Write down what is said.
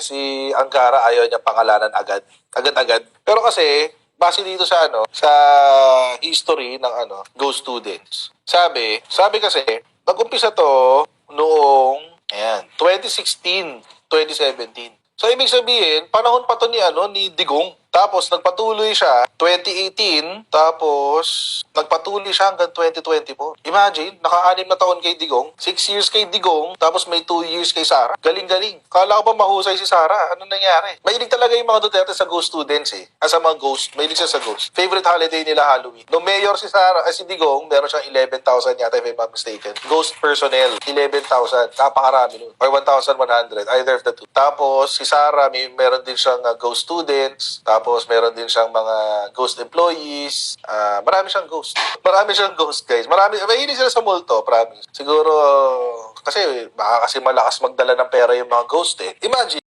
si Angara ayaw niya pangalanan agad. Agad-agad. Pero kasi, base dito sa ano, sa history ng ano, Go Students. Sabi, sabi kasi, nag-umpisa to noong, ayan, 2016, 2017. So, ibig sabihin, panahon pa to ni, ano, ni Digong. Tapos, nagpatuloy siya 2018, tapos, nagpatuloy siya hanggang 2024. Imagine, naka-anim na taon kay Digong, 6 years kay Digong, tapos may 2 years kay Sara. Galing-galing. Kala ko ba mahusay si Sara? Ano nangyari? Mahilig talaga yung mga Duterte sa ghost students eh. Ah, sa mga ghost. Mahilig siya sa ghost. Favorite holiday nila Halloween. No mayor si Sara, ah, si Digong, meron siyang 11,000 yata if I'm not mistaken. Ghost personnel, 11,000. Napakarami nun. Or 1,100. Either of the two. Tapos, si Sara, may meron din siyang uh, ghost students. Tapos, meron din siyang mga ghost employees. Ah, marami siyang ghost. Marami siyang ghost, guys. Marami, mahilig sila sa multo, promise. Siguro, kasi, baka kasi malakas magdala ng pera yung mga ghost eh. Imagine,